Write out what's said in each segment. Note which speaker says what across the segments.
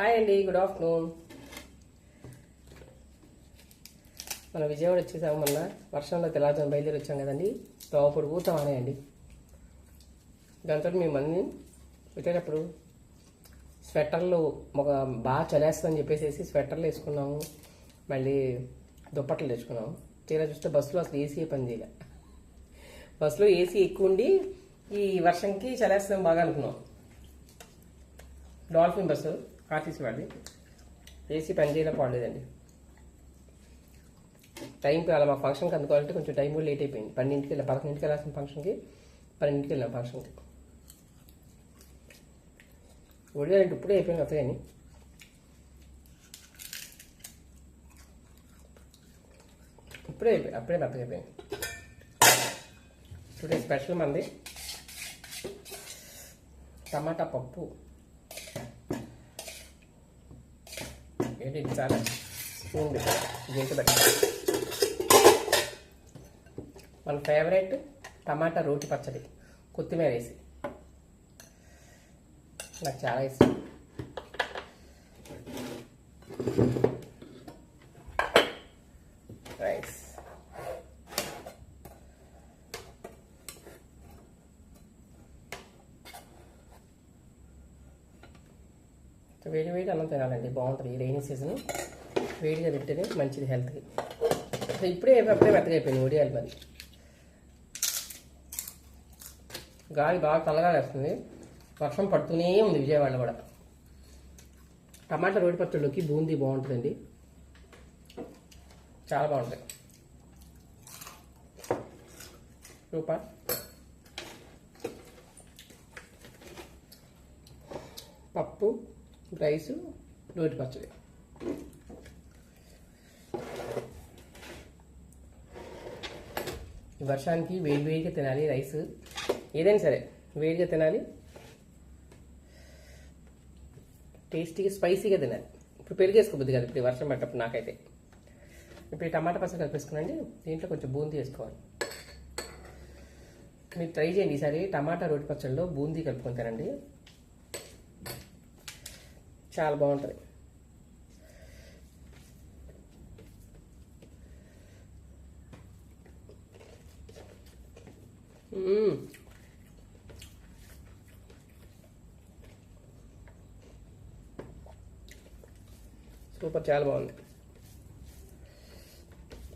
Speaker 1: Hi అండి good afternoon మన విజయవాడ వచ్చేసాము మొన్న. వర్షంలో తెల్లారుజాము బయలుదేరి వచ్చాం కదండి తోపుడు ఊత మానేయండి దాంతో మేము అన్ని వచ్చేటప్పుడు స్వెటర్లు ఒక బాగా చలేస్తుందని చెప్పేసి స్వెటర్లు వేసుకున్నాము. మళ్ళీ దుప్పట్లు తెచ్చుకున్నాము. తీరా చూస్తే బస్సులో అసలు ఏసీ పని చేయలే. బస్సులో ఏసీ ఎక్కువ ఉండి ఈ వర్షంకి చలేస్తాం బాగా అనుకున్నాం. Dolphin bus. ఆర్టీసీ వాళ్ళది ఏసీ పని చేయలేకపోలేదండి టైంకి అలా మా ఫంక్షన్కి అందుకోవాలంటే కొంచెం టైం కూడా లేట్ అయిపోయింది. పన్నెండింటికి వెళ్ళాం పదకొండింటికి వెళ్ళాల్సిన ఫంక్షన్కి పన్నెండింటికి వెళ్ళాం ఫంక్షన్కి. ఒడియాలంటే ఇప్పుడే అయిపోయింది అసలు కానీ ఇప్పుడే అయిపోయి అప్పుడే మెత్తగా అయిపోయింది టుడే స్పెషల్ మంది. టమాటా పప్పు. ఏంటి ఇది చాలా స్పూన్ దీంట్లో పెట్టాలి మన ఫేవరెట్ టమాటా రోటి పచ్చడి. కొత్తిమీర వేసి. నాకు చాలా ఇష్టం రైస్ వేడి వేడి అన్నం తినాలండి బాగుంటుంది. ఈ రైనీ సీజన్ వేడిగా తింటేనే మంచిది హెల్త్కి ఇప్పుడే అప్పుడే మెత్తగా అయిపోయింది ఒడియాలి మరి. గాలి బాగా చల్లగా వేస్తుంది. వర్షం పడుతూనే ఉంది విజయవాడ కూడా. టమాటా రోడ్డు పచ్చళ్ళకి బూందీ బాగుంటుందండి. చాలా బాగుంటుంది రూపా? పప్పు? రైసు రోటి పచ్చడి. వర్షానికి వేడి వేడిగా తినాలి రైస్. ఏదైనా సరే వేడిగా తినాలి. టేస్టీగా స్పైసీగా తినాలి. ఇప్పుడు పెరిగేసుకోబుద్ది కదా ఇప్పుడు వర్షం పట్టప్పుడు నాకైతే. ఇప్పుడు టమాటా పచ్చడి కలిపేసుకునండి దీంట్లో కొంచెం బూందీ వేసుకోవాలి. మీరు ట్రై చేయండి ఈసారి టమాటా రోటి పచ్చడిలో బూందీ కలుపుకొని తినండి. చాలా బాగుంటుంది. సూపర్ చాలా బాగుంది.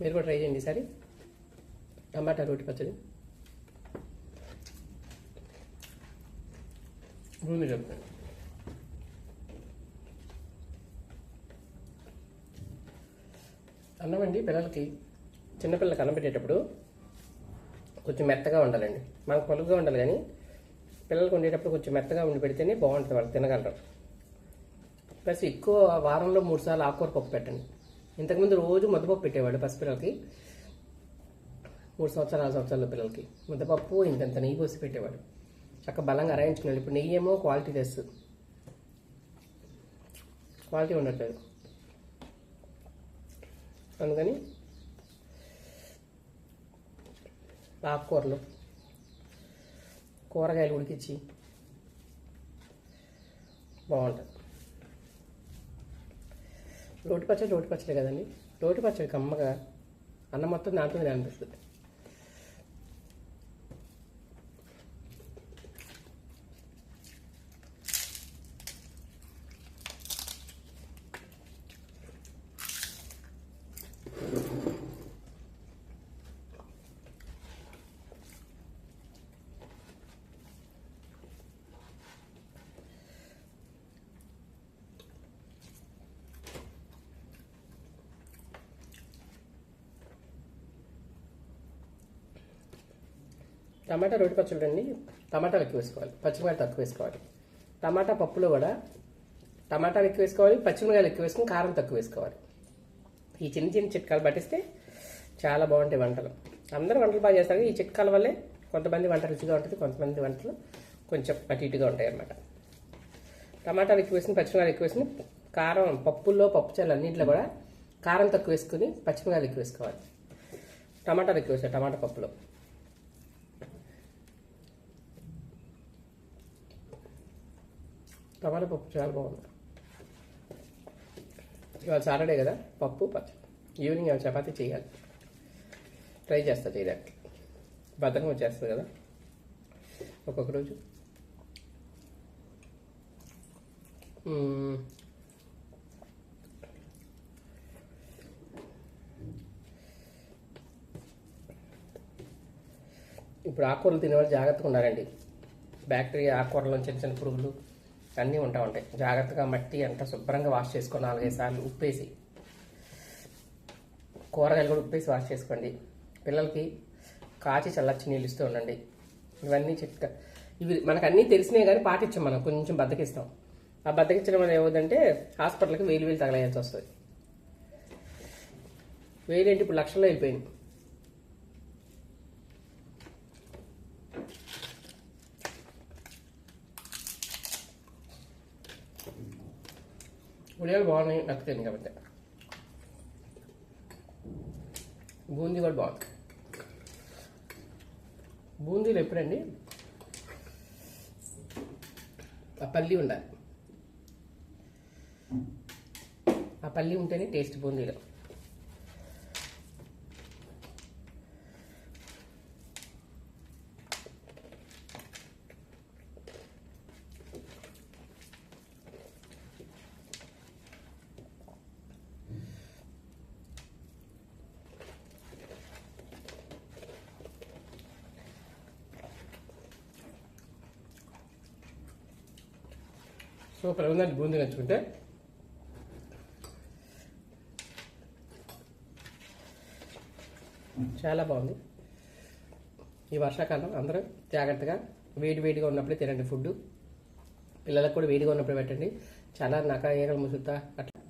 Speaker 1: మీరు కూడా ట్రై చేయండి ఈసారి. టమాటా రోటి పచ్చడి. బూందీ చెప్తాను అన్నం అండి పిల్లలకి చిన్నపిల్లలకి అన్నం పెట్టేటప్పుడు కొంచెం మెత్తగా ఉండాలండి మనకు పలుగుగా ఉండాలి కానీ పిల్లలకు ఉండేటప్పుడు కొంచెం మెత్తగా ఉండి పెడితేనే బాగుంటుంది వాళ్ళు తినగలరు. ప్లస్ ఎక్కువ వారంలో మూడు సార్లు ఆకుకూర పప్పు పెట్టండి ఇంతకుముందు రోజు ముద్దపప్పు పెట్టేవాడు పసిపిల్లలకి మూడు సంవత్సరాలు నాలుగు సంవత్సరాల పిల్లలకి. ముద్దపప్పు ఇంతంత నెయ్యి పోసి పెట్టేవాడు చక్కగా బలంగా అరాయించుకున్నాడు ఇప్పుడు నెయ్యి ఏమో క్వాలిటీ తెస్తుంది క్వాలిటీ ఉండట్లేదు. అందుకని ఆకుకూరలు కూరగాయలు ఉడికించి బాగుంటుంది రోటి పచ్చడి రోటి పచ్చడి కదండి. రోటి పచ్చడి కమ్మగా అన్నం మొత్తం దాంట్లో అనిపిస్తుంది. టమాటా రోటి పచ్చడి అండి టమాటాలు ఎక్కువ వేసుకోవాలి పచ్చిమిరకాయలు తక్కువ వేసుకోవాలి. టమాటా పప్పులో కూడా టమాటాలు ఎక్కువ వేసుకోవాలి పచ్చిమిరకాయలు ఎక్కువ వేసుకుని కారం తక్కువ వేసుకోవాలి. ఈ చిన్న చిన్న చిట్కాలు పట్టిస్తే చాలా బాగుంటాయి వంటలు. అందరూ వంటలు బాగా చేస్తారు. ఈ చిట్కాల వల్లే కొంతమంది వంట రుచిగా ఉంటుంది కొంతమంది వంటలు కొంచెం అటు ఇటుగా ఉంటాయి అన్నమాట. టమాటాలు ఎక్కువ వేసుకుని పచ్చిమిరకాయలు ఎక్కువ వేసుకుని కారం పప్పుల్లో పప్పు చాలు అన్నింటిలో కూడా కారం తక్కువ వేసుకుని పచ్చిమిరకాయలు ఎక్కువ వేసుకోవాలి. టమాటాలు ఎక్కువ వేసాయి టమాటా పప్పులో. టమాటా పప్పు చాలా బాగుంది. ఇవాళ సాటర్డే కదా పప్పు పచ్చడి. ఈవినింగ్ ఏమైనా చపాతీ చేయాలి. ట్రై చేస్తా చేయడానికి. బద్ధకం వచ్చేస్తుంది కదా. ఒక్కొక్క రోజు. ఇప్పుడు ఆకుకూరలు తినేవాళ్ళు జాగ్రత్తగా ఉన్నారండి బ్యాక్టీరియా ఆకుకూరలో చిన్న చిన్న పురుగులు అన్నీ ఉంటా ఉంటాయి. జాగ్రత్తగా మట్టి అంతా శుభ్రంగా వాష్ చేసుకొని నాలుగైదు సార్లు ఉప్పేసి. కూరగాయలు కూడా ఉప్పేసి వాష్ చేసుకోండి. పిల్లలకి కాచి చల్లచ్చి నీళ్ళు ఇస్తూ ఉండండి. ఇవన్నీ చెప్తా. ఇవి మనకు అన్నీ తెలిసినాయి కానీ పాటించాం మనం. కొంచెం బద్దకిస్తాం. ఆ బద్దకించడం వల్ల ఏమవుతుందంటే హాస్పిటల్కి వేలు వేలు తగలేయాల్సి వస్తుంది. వేలేంటి? ఇప్పుడు లక్షల్లో వెళ్ళిపోయింది. ఉడియాలు బాగున్నాయి నచ్చుతాయి కాబట్టి. బూందీ కూడా బాగుంది. బూందీలు ఎప్పుడండి? ఆ పల్లి ఉండాలి. ఆ పల్లి ఉంటేనే టేస్ట్ బూందీలో. సూపర్ ఉందండి బూందీ నచ్చుకుంటే చాలా బాగుంది. ఈ వర్షాకాలం అందరూ జాగ్రత్తగా వేడి వేడిగా ఉన్నప్పుడే తినండి ఫుడ్ పిల్లలకు కూడా వేడిగా ఉన్నప్పుడు పెట్టండి. చాలా నక ముసుతా ముసుగుతా అట్లా.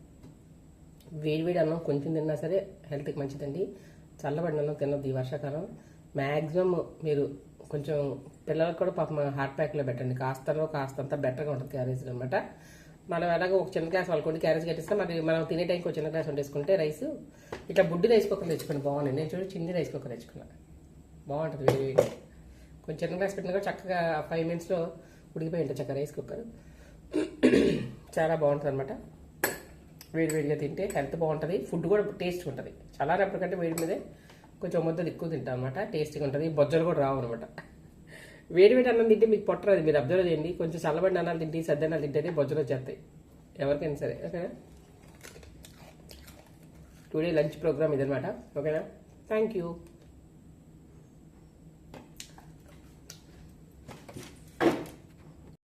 Speaker 1: వేడి వేడి అన్నం కొంచెం తిన్నా సరే హెల్త్కి మంచిదండి. చల్లబడిన అన్నం తినద్దు ఈ వర్షాకాలం. మ్యాక్సిమం మీరు కొంచెం పిల్లలకు కూడా పాపం హాట్ ప్యాక్లో పెట్టండి. కాస్తలో కాస్తంత బెటర్గా ఉంటుంది క్యారేజ్ అనమాట మనం ఎలాగో ఒక చిన్న గ్లాస్ వాళ్ళకి క్యారేజ్ కట్టిస్తే మరి మనం తినే టైంకి ఒక చిన్న గ్లాస్ వండేసుకుంటే రైస్ ఇట్లా బుడ్డి రైస్ కుక్కర్ తెచ్చుకోండి. బాగుంది నేను చూడు చిన్ని రైస్ కుక్కర్ తెచ్చుకున్నాను బాగుంటుంది వేడి వేడి. కొంచెం చిన్న గ్లాస్ పెట్టినా కూడా చక్కగా ఫైవ్ మినిట్స్లో ఉడికిపోయి ఉంటుంది చక్కగా రైస్ కుక్కర్ చాలా బాగుంటుంది అనమాట వేడి వేడిగా తింటే హెల్త్ బాగుంటుంది. ఫుడ్ కూడా టేస్ట్ ఉంటుంది. చల్లారప్పటికంటే వేడి మీదే కొంచెం ముద్ద ఎక్కువ తింటాం అనమాట టేస్టీగా ఉంటుంది. బొజ్జలు కూడా రావు అనమాట వేడి వేడి అన్నం తింటే మీకు పొట్టరాదు. మీరు అబ్జర్వ్ చేయండి. కొంచెం చల్లబడిన అన్నాలు తింటే సద్దన్నాలు తింటేనే బొజ్జలు వచ్చేస్తాయి. ఎవరికైనా సరే. ఓకేనా? టుడే లంచ్ ప్రోగ్రామ్ ఇదనమాట ఓకేనా? Thank you